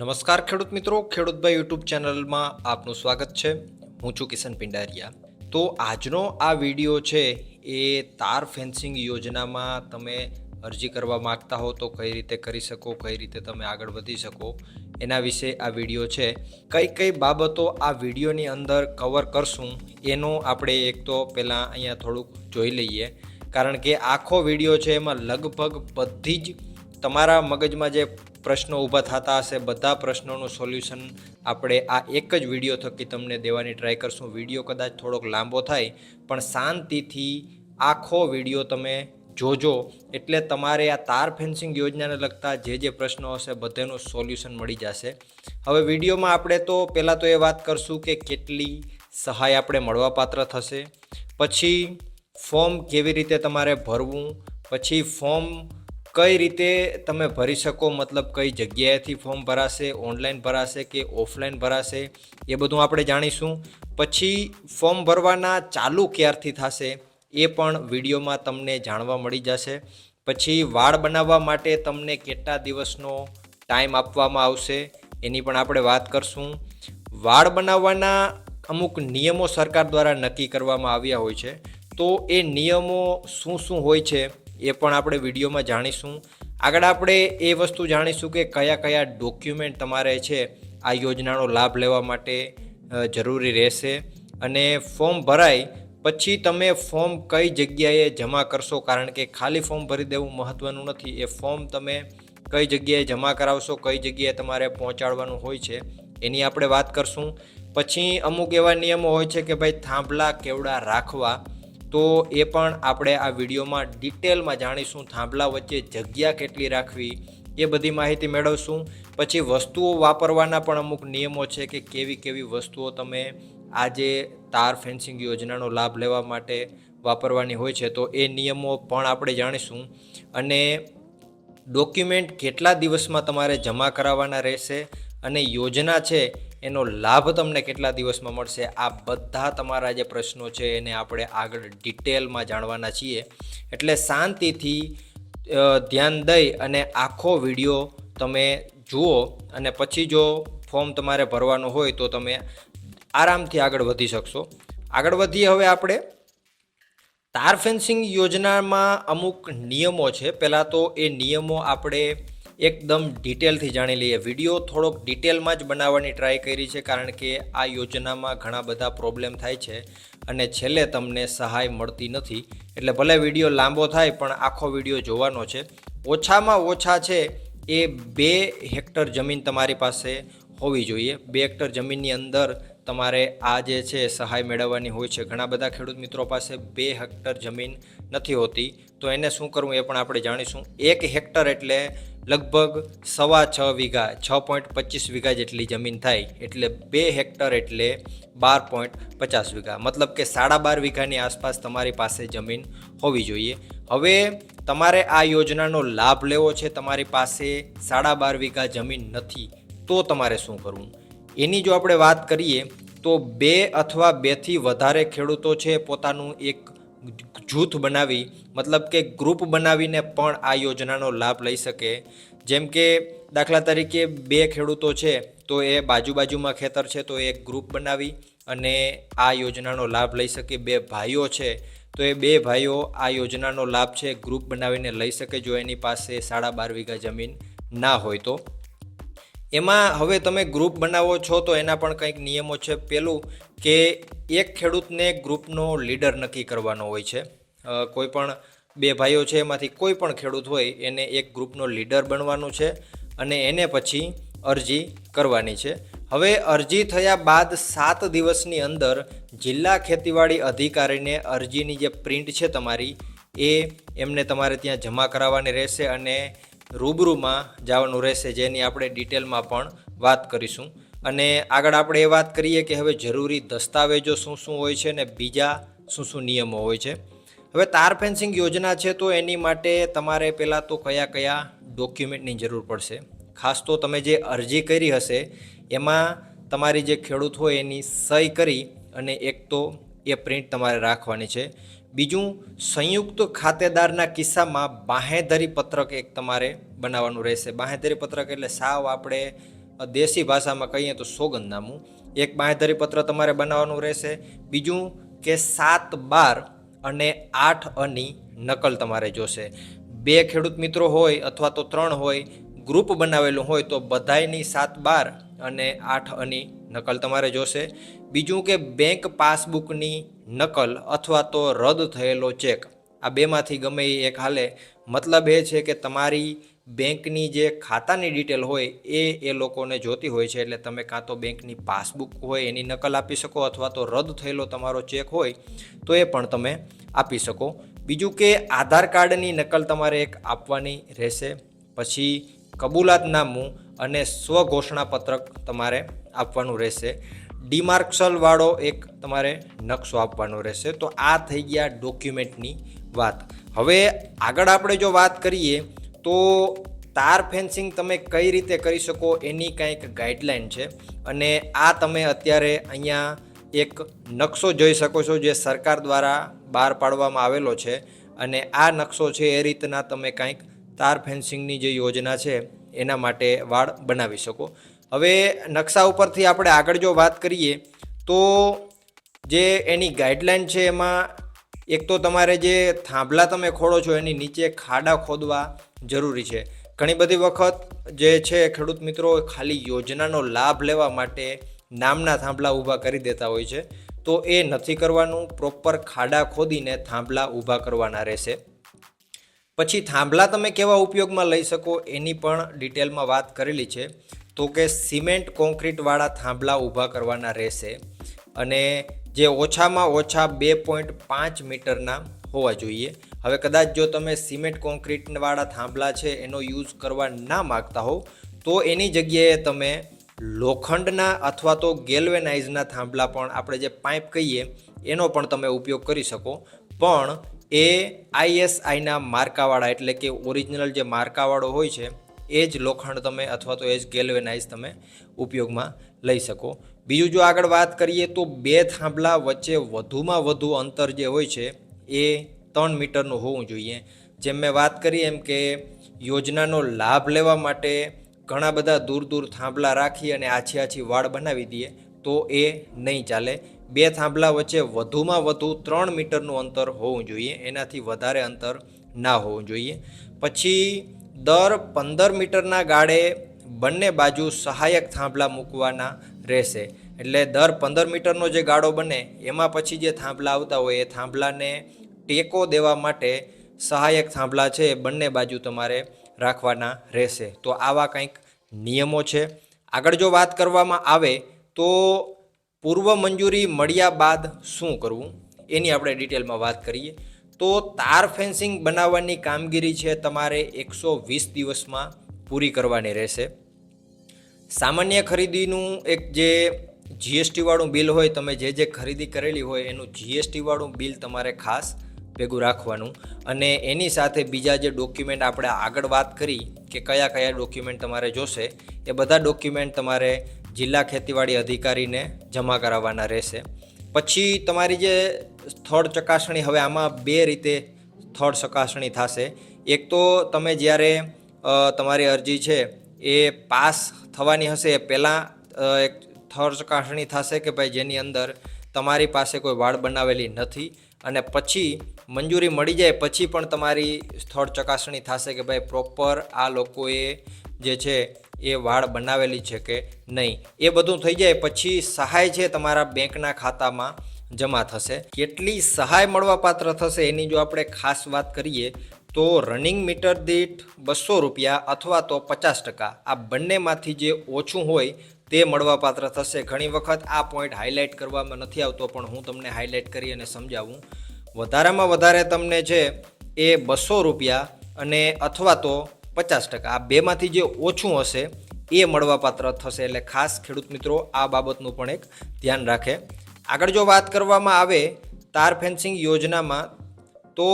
નમસ્કાર ખેડૂત મિત્રો ખેડૂતભાઈ યુટ્યુબ ચેનલમાં આપનું સ્વાગત છે. હું છું કિશન પિંડારિયા. તો આજનો આ વીડિયો છે એ તાર ફેન્સિંગ યોજનામાં તમે અરજી કરવા માગતા હો તો કઈ રીતે કરી શકો, કઈ રીતે તમે આગળ વધી શકો, એના વિશે આ વીડિયો છે. કઈ કઈ બાબતો આ વિડીયોની અંદર કવર કરશું એનો આપણે એક તો પહેલાં અહીંયા થોડુંક જોઈ લઈએ. કારણ કે આખો વીડિયો છે એમાં લગભગ બધી જ તમારા મગજમાં જે પ્રશ્નો ઊભા થતા હશે. બધા પ્રશ્નોનું સોલ્યુશન આપણે આ એક જ વીડિયો થકી તમને દેવાની ટ્રાય કરશું. વીડિયો કદાચ થોડોક લાંબો થાય, પણ શાંતિથી આખો વીડિયો તમે જોજો. એટલે તમારે આ તાર ફેન્સિંગ યોજનાને લગતા જે જે પ્રશ્નો હશે, બધાનું સોલ્યુશન મળી જશે. હવે વિડીયોમાં આપણે તો પહેલાં તો એ વાત કરશું કે કેટલી સહાય આપણે મળવાપાત્ર થશે. પછી ફોર્મ કેવી રીતે તમારે ભરવું. પછી ફોર્મ કઈ રીતે તમે ભરી શકો? મતલબ કઈ જગ્યાએથી ફોર્મ ભરાશે? ઓનલાઈન ભરાશે કે ઓફલાઈન ભરાશે? એ બધું આપણે જાણીશું. પછી ફોર્મ ભરવાના ચાલુ ક્યારથી થશે? એ પણ વિડીયોમાં તમને જાણવા મળી જશે. પછી વાળ બનાવવા માટે તમને કેટલા દિવસનો ટાઈમ આપવામાં આવશે? એની પણ આપણે વાત કરશું. વાળ બનાવવાના અમુક નિયમો સરકાર દ્વારા નક્કી કરવામાં આવ્યા હોય છે. તો એ નિયમો શું શું હોય છે? એ પણ આપણે વિડીયોમાં જાણીશું. આગળ આપણે એ વસ્તુ જાણીશું કે કયા કયા ડોક્યુમેન્ટ તમારે છે આ યોજનાનો લાભ લેવા માટે જરૂરી રહેશે. અને ફોર્મ ભરાય પછી તમે ફોર્મ કઈ જગ્યાએ જમા કરશો? કારણ કે ખાલી ફોર્મ ભરી દેવું મહત્ત્વનું નથી. એ ફોર્મ તમે કઈ જગ્યાએ જમા કરાવશો, કઈ જગ્યાએ તમારે પહોંચાડવાનું હોય છે, એની આપણે વાત કરશું. પછી અમુક એવા નિયમો હોય છે કે ભાઈ થાંભલા કેવડા રાખવા તો એ પણ આપણે આ વિડીયોમાં ડિટેલમાં જાણીશું, થાંભલા વચ્ચે જગ્યા કેટલી રાખવી, એ બધી માહિતી મેળવશું. પછી વસ્તુઓ વાપરવાના પણ અમુક નિયમો છે કે કેવી કેવી વસ્તુઓ તમે આજે તાર ફેન્સિંગ યોજનાનો લાભ લેવા માટે વાપરવાની હોય છે, તો એ નિયમો પણ આપણે જાણીશું. અને ડોક્યુમેન્ટ કેટલા દિવસમાં તમારે જમા કરાવવાના રહેશે, અને યોજના છે એનો લાભ તમને કેટલા દિવસમાં મળશે? આ બધા તમારા જે પ્રશ્નો છે એને આપણે આગળ ડિટેલમાં જાણવાના છીએ. એટલે શાંતિથી ધ્યાન દઈ અને આખો વીડિયો તમે જુઓ અને પછી જો ફોર્મ તમારે ભરવાનું હોય તો તમે આરામથી આગળ વધી શકશો. આગળ વધીએ હવે આપણે. તાર ફેન્સિંગ યોજનામાં અમુક નિયમો છે. પહેલાં તો એ નિયમો આપણે એકદમ ડિટેલથી જાણી લઈએ. વીડિયો થોડોક ડિટેલમાં જ બનાવવાની ટ્રાય કરી છે, કારણ કે આ યોજનામાં ઘણા બધા પ્રોબ્લેમ થાય છે અને છેલ્લે તમને સહાય મળતી નથી. એટલે ભલે વીડિયો લાંબો થાય, પણ આખો વીડિયો જોવાનો છે. ઓછામાં ઓછા છે એ બે હેક્ટર જમીન તમારી પાસે હોવી જોઈએ. બે હેક્ટર જમીનની અંદર તમારે આ જે છે સહાય મેળવવાની હોય છે. ઘણા બધા ખેડૂત મિત્રો પાસે બે હેક્ટર જમીન નથી હોતી. તો એને શું કરવું એ પણ આપણે જાણીશું. એક હેક્ટર એટલે લગભગ સવા છ વીઘા, છ પોઈન્ટ પચીસ વીઘા જેટલી જમીન થાય, એટલે બે હેક્ટર એટલે બાર પોઈન્ટ પચાસ વીઘા. મતલબ કે સાડા બાર વીઘાની આસપાસ તમારી પાસે જમીન હોવી જોઈએ. હવે તમારે આ યોજનાનો લાભ લેવો છે, તમારી પાસે સાડા બાર વીઘા જમીન નથી, તો તમારે શું કરવું? એની જો આપણે વાત કરીએ, તો બે અથવા બેથી વધારે ખેડૂતો છે, પોતાનું એક જૂથ બનાવી, મતલબ કે ગ્રુપ બનાવીને પણ આ યોજનાનો લાભ લઈ શકે. જેમ કે દાખલા તરીકે બે ખેડૂતો છે, તો એ બાજુ બાજુમાં ખેતર છે, તો એક ગ્રુપ બનાવી અને આ યોજનાનો લાભ લઈ શકે બે ભાઈઓ છે. તો એ બે ભાઈઓ આ યોજનાનો લાભ છે, ગ્રુપ બનાવીને લઈ શકે જો એની પાસે સાડા બાર વીઘા જમીન ના હોય તો. એમાં હવે તમે ગ્રુપ બનાવો છો, તો એના પણ કંઈક નિયમો છે. પેલું કે એક ખેડૂતને ગ્રુપનો લીડર નક્કી કરવાનો હોય છે. કોઈ પણ બે ભાઈઓ છે, એમાંથી કોઈ પણ ખેડૂત હોય, એને એક ગ્રુપનો લીડર બનવાનું છે અને એને પછી અરજી કરવાની છે. હવે અરજી થયા બાદ સાત દિવસની અંદર જિલ્લા ખેતીવાડી અધિકારીને અરજીની જે પ્રિન્ટ છે તમારી, એ એમને તમારે ત્યાં જમા કરાવવાની રહેશે અને રૂબરૂમાં જવાનું રહેશે, જેની આપણે ડિટેલમાં પણ વાત કરીશું. અને આગળ આપણે એ વાત કરીએ કે હવે જરૂરી દસ્તાવેજો શું શું હોય છે ને બીજા શું શું નિયમો હોય છે. હવે તાર ફેન્સિંગ યોજના છે તો એની માટે તમારે પહેલાં તો કયા કયા ડોક્યુમેન્ટની જરૂર પડશે? ખાસ તો તમે જે અરજી કરી હશે, એમાં તમારી જે ખેડૂત હોય એની સહી કરી અને એક તો એ પ્રિન્ટ તમારે રાખવાની છે. બીજું, સંયુક્ત ખાતેદારના કિસ્સામાં બાહેધરી પત્રક એક તમારે બનાવવાનું રહેશે. બાહેધરી પત્રક એટલે સાવ આપણે દેશી ભાષામાં કહીએ તો સોગંદનામું. એક બાંહેધરી પત્ર તમારે બનાવવાનું રહેશે. બીજું કે સાત બાર અને આઠ અની નકલ તમારે જોશે. બે ખેડૂત મિત્રો હોય અથવા તો ત્રણ હોય, ગ્રુપ બનાવેલું હોય તો બધાયની સાત બાર અને આઠ અની નકલ તમારે જોશે. બીજું કે બેંક પાસબુકની નકલ અથવા તો રદ થયેલો ચેક. આ બેમાંથી ગમે એ એક હાલે. મતલબ એ છે કે તમારી બેંકની જે ખાતાની ડિટેલ હોય એ એ લોકોને જોતી હોય છે. એટલે તમે કાં તો બેંકની પાસબુક હોય એની નકલ આપી શકો અથવા તો રદ થયેલો તમારો ચેક હોય તો એ પણ તમે આપી શકો. બીજું કે આધાર કાર્ડની નકલ તમારે એક આપવાની રહેશે. પછી કબૂલાતનામું અને સ્વઘોષણા પત્રક તમારે આપવાનું રહેશે. ડિમાર્કસલવાળો એક તમારે નકશો આપવાનો રહેશે. તો આ થઈ ગયા ડોક્યુમેન્ટની વાત. હવે આગળ આપણે જો વાત કરીએ તો તાર ફેન્સિંગ તમે કઈ રીતે કરી શકો એની કંઈક ગાઈડલાઈન છે. અને આ તમે અત્યારે અહીંયા એક નકશો જોઈ શકો છો જે સરકાર દ્વારા બહાર પાડવામાં આવેલો છે. અને આ નકશો છે એ રીતના તમે કંઈક તાર ફેન્સિંગની જે યોજના છે એના માટે વાળ બનાવી શકો. હવે નકશા ઉપરથી આપણે આગળ જો વાત કરીએ તો જે એની ગાઈડલાઈન છે એમાં એક તો તમારે જે થાંભલા તમે ખોડો છો એની નીચે ખાડા ખોદવા જરૂરી છે. ઘણી બધી વખત જે છે ખેડૂત મિત્રો ખાલી યોજનાનો લાભ લેવા માટે નામના થાંભલા ઊભા કરી દેતા હોય છે. તો એ નથી કરવાનું પ્રોપર ખાડા ખોદીને થાંભલા ઊભા કરવાના રહેશે. પછી થાંભલા તમે કેવા ઉપયોગમાં લઈ શકો એની પણ ડિટેલમાં વાત કરેલી છે. તો કે સિમેન્ટ કોન્ક્રીટવાળા થાંભલા ઊભા કરવાના રહેશે. અને જે ઓછામાં ઓછા બે પોઈન્ટ પાંચ મીટરના હોવા જોઈએ. હવે કદાચ જો તમે સિમેન્ટ કોન્ક્રીટવાળા થાંભલા છે, એનો યુઝ કરવા ના માગતા હોવ, તો એની જગ્યાએ તમે લોખંડના અથવા તો ગેલ્વેનાઇઝના થાંભલા પણ આપણે જે પાઇપ કહીએ, એનો પણ તમે ઉપયોગ કરી શકો. પણ એ આઈએસઆઈના માર્કાવાળા, એટલે કે ઓરિજિનલ જે માર્કાવાળો હોય છે એ જ લોખંડ તમે અથવા તો એ જ ગેલ્વેનાઇઝ તમે ઉપયોગમાં લઈ શકો. બીજું જો આગળ વાત કરીએ તો બે થાંભલા વચ્ચે વધુમાં વધુ અંતર જે હોય છે, એ ત્રણ મીટરનું હોવું જોઈએ. જેમ મેં વાત કરી એમ કે યોજનાનો લાભ લેવા માટે ઘણા બધા દૂર દૂર થાંભલા રાખી અને આછી આછી વાડ બનાવી દઈએ તો એ નહીં ચાલે. બે થાંભલા વચ્ચે વધુમાં વધુ ત્રણ મીટરનું અંતર હોવું જોઈએ. એનાથી વધારે અંતર ના હોવું જોઈએ. પછી દર પંદર મીટરના ગાળે બંને બાજુ સહાયક થાંભલા મૂકવાના રહેશે. એટલે દર પંદર મીટરનો જે ગાળો બને, એમાં પછી જે થાંભલા આવતા હોય, એ થાંભલાને ટેકો દેવા માટે સહાયક થાંભલા છે, એ બંને બાજુ તમારે રાખવાના રહેશે. તો આવા કંઈક નિયમો છે. આગળ જો વાત કરવામાં આવે, તો પૂર્વ મંજૂરી મળ્યા બાદ શું કરવું? એની આપણે ડિટેલમાં વાત કરીએ. તો તાર ફેન્સિંગ બનાવવાની કામગીરી છે તમારે એકસો વીસ દિવસમાં પૂરી કરવાની રહેશે. સામાન્ય ખરીદીનું એક જે જીએસટીવાળું બિલ હોય, તમે જે જે ખરીદી કરેલી હોય, એનું જીએસટીવાળું બિલ તમારે ખાસ ભેગું રાખવાનું. અને એની સાથે બીજા જે ડોક્યુમેન્ટ આપણે આગળ વાત કરી કે કયા કયા ડોક્યુમેન્ટ તમારે જોશે, એ બધા ડોક્યુમેન્ટ તમારે જિલ્લા ખેતીવાડી અધિકારીને જમા કરાવવાના રહેશે. પછી તમારી જે સ્થળ ચકાસણી, હવે આમાં બે રીતે સ્થળ ચકાસણી થશે. એક તો તમે જ્યારે તમારી અરજી છે એ પાસ થવાની હશે એ પહેલાં એક સ્થળ ચકાસણી થશે કે ભાઈ જેની અંદર તમારી પાસે કોઈ વાળ બનાવેલી નથી અને પછી મંજૂરી મળી જાય, પછી પણ તમારી સ્થળ ચકાસણી થશે કે ભાઈ પ્રોપર આ લોકોએ જે છે એ વાડ બનાવેલી છે કે નહીં. એ બધું થઈ જાય પછી સહાય છે તમારા બેંકના ખાતામાં જમા થશે. કેટલી સહાય મળવાપાત્ર થશે એની જો આપણે ખાસ વાત કરીએ, તો રનિંગ મીટર દીઠ બસો રૂપિયા અથવા તો પચાસ ટકા આ બંનેમાંથી જે ઓછું હોય તે મળવાપાત્ર થશે. ઘણી વખત આ પોઈન્ટ હાઇલાઇટ કરવામાં નથી આવતો, પણ હું તમને હાઇલાઇટ કરી અને સમજાવું. વધારામાં વધારે તમને છે એ બસો રૂપિયા અને અથવા તો પચાસ ટકા. આ બેમાંથી જે ઓછું હશે, એ મળવાપાત્ર થશે. એટલે ખાસ ખેડૂત મિત્રો, આ બાબતનું પણ એક ધ્યાન રાખે. આગળ જો વાત કરવામાં આવે, તાર ફેન્સિંગ યોજનામાં, તો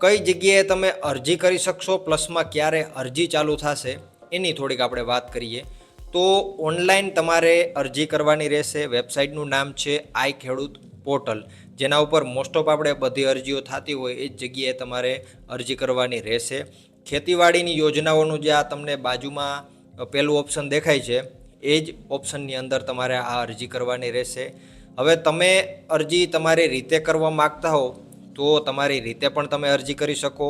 કઈ જગ્યાએ તમે અરજી કરી શકશો, પ્લસમાં ક્યારે અરજી ચાલુ થશે, એની થોડીક આપણે વાત કરીએ. તો ઓનલાઈન તમારે અરજી કરવાની રહેશે. વેબસાઇટનું નામ છે આઈ ખેડૂત પોર્ટલ. જેના ઉપર મોસ્ટ ઓફ આપણે બધી અરજીઓ થતી હોય, એ જ જગ્યાએ તમારે અરજી કરવાની રહેશે. ખેતીવાડીની યોજનાઓનું જે આ તમને બાજુમાં પહેલું ઓપ્શન દેખાય છે, એ જ ઓપ્શનની અંદર તમારે આ અરજી કરવાની રહેશે. હવે તમે અરજી તમારી રીતે કરવા માગતા હો, તો તમારી રીતે પણ તમે અરજી કરી શકો.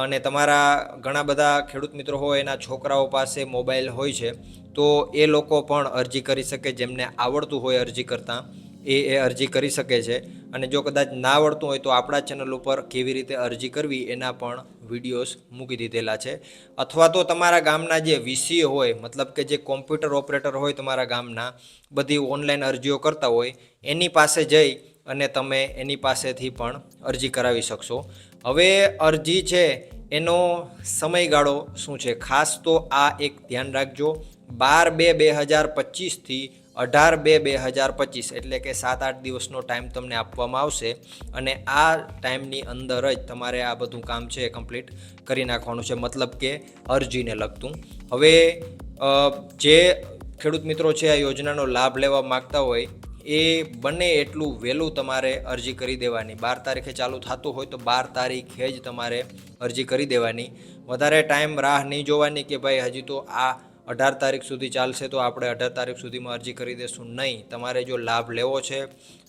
અને તમારા ઘણા બધા ખેડૂત મિત્રો હોય, એના છોકરાઓ પાસે મોબાઈલ હોય છે, તો એ લોકો પણ અરજી કરી શકે, જેમને આવડતું હોય અરજી કરતાં. એ એ અરજી કરી શકે છે. અને જો કદાચ ના આવડતું હોય તો આપણા ચેનલ ઉપર કેવી રીતે અરજી કરવી એના પણ વિડીયોઝ મૂકી દીધેલા છે. અથવા તો તમારા ગામના જે વીસી હોય, મતલબ કે જે કોમ્પ્યુટર ઓપરેટર હોય તમારા ગામના, બધી ઓનલાઈન અરજીઓ કરતા હોય, એની પાસે જઈ અને તમે એની પાસેથી પણ અરજી કરાવી શકશો. હવે અરજી છે, એનો સમયગાળો શું છે? ખાસ તો આ એક ધ્યાન રાખજો. બાર બે બે હજાર પચીસથી અઢાર બે બે હજાર પચીસ એટલે કે સાત આઠ દિવસનો ટાઈમ તમને આપવામાં આવશે અને આ ટાઈમની અંદર જ તમારે આ બધું કામ છે કમ્પ્લીટ કરી નાખવાનું છે. મતલબ કે અરજીને લગતું. હવે જે ખેડૂત મિત્રો છે આ યોજનાનો લાભ લેવા માગતા હોય, એ બને એટલું વહેલું તમારે અરજી કરી દેવાની. બાર તારીખે ચાલુ થતું હોય તો બાર તારીખે જ તમારે અરજી કરી દેવાની. વધારે ટાઈમ રાહ નહીં જોવાની કે ભાઈ હજી તો આ અઢાર તારીખ સુધી ચાલશે તો આપણે અઢાર તારીખ સુધીમાં અરજી કરી દેશું નહીં. તમારે જો લાભ લેવો છે,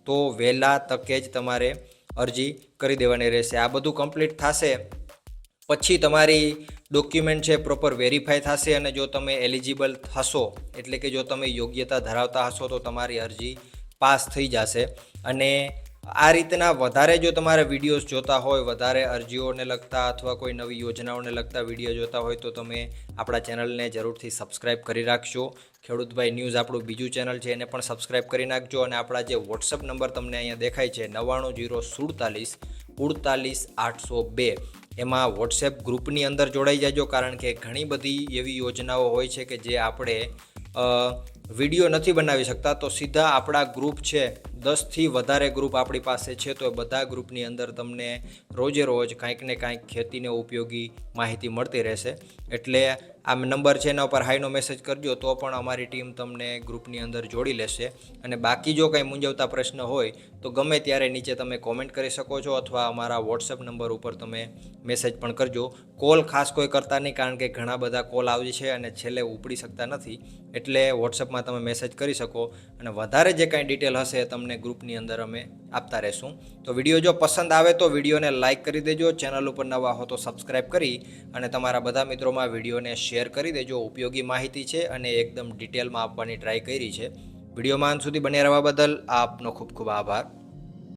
તો વહેલા તકે જ તમારે અરજી કરી દેવાની રહેશે. આ બધું કમ્પ્લીટ થશે, પછી તમારી ડોક્યુમેન્ટ છે પ્રોપર વેરીફાઈ થશે અને જો તમે એલિજિબલ થશો, એટલે કે જો તમે યોગ્યતા ધરાવતા હશો, તો તમારી અરજી પાસ થઈ જશે. અને આ રીતના વધારે જો તમારે વિડીયોઝ જોતા હોય, વધારે અરજીઓને લગતા અથવા કોઈ નવી યોજનાઓને લગતા વીડિયો જોતા હોય, તો તમે આપણા ચેનલને જરૂરથી સબસ્ક્રાઇબ કરી રાખજો. ખેડૂતભાઈ ન્યૂઝ આપણું બીજું ચેનલ છે, એને પણ સબસ્ક્રાઇબ કરી નાખજો અને આપણા જે વોટ્સઅપ નંબર તમને અહીંયા દેખાય છે, નવ્વાણું જીરો સુડતાલીસ ઉડતાલીસ આઠસો બે. એમાં વોટ્સએપ ગ્રુપની અંદર જોડાઈ જાજો, કારણ કે ઘણી બધી એવી યોજનાઓ હોય છે કે જે આપણે વીડિયો નથી બનાવી શકતા. તો સીધા આપણા ગ્રુપ છે દસથી વધારે ગ્રુપ આપણી પાસે છે, તો એ બધા ગ્રુપની અંદર તમને રોજે રોજ કાંઈક ને કાંઈક ખેતીને ઉપયોગી માહિતી મળતી રહેશે. એટલે આ નંબર છે એના ઉપર હાઈનો મેસેજ કરજો, તો પણ અમારી ટીમ તમને ગ્રુપની અંદર જોડી લેશે. અને બાકી જો કંઈ મૂંઝવતા પ્રશ્ન હોય, તો ગમે ત્યારે નીચે તમે કોમેન્ટ કરી શકો છો અથવા અમારા વોટ્સએપ નંબર ઉપર તમે મેસેજ પણ કરજો. કોલ ખાસ કોઈ કરતા નહીં, કારણ કે ઘણા બધા કોલ આવે છે અને છેલ્લે ઉપડી શકતા નથી. એટલે વોટ્સએપમાં તમે મેસેજ કરી શકો. અને વધારે જે કાંઈ ડિટેલ હશે એ તમને ગ્રુપની અંદર અમે આપતા રહેશું. તો વીડિયો જો પસંદ આવે તો વિડીયોને લાઇક કરી દેજો, ચેનલ ઉપર નવા હો તો સબસ્ક્રાઇબ કરી અને તમારા બધા મિત્રોમાં વિડીયોને શેર કરી દેજો. ઉપયોગી માહિતી છે અને એકદમ ડિટેલમાં આપવાની ટ્રાય કરી છે. વિડીયોમાં અંત સુધી બન્યા રહેવા બદલ આપનો ખૂબ ખૂબ આભાર.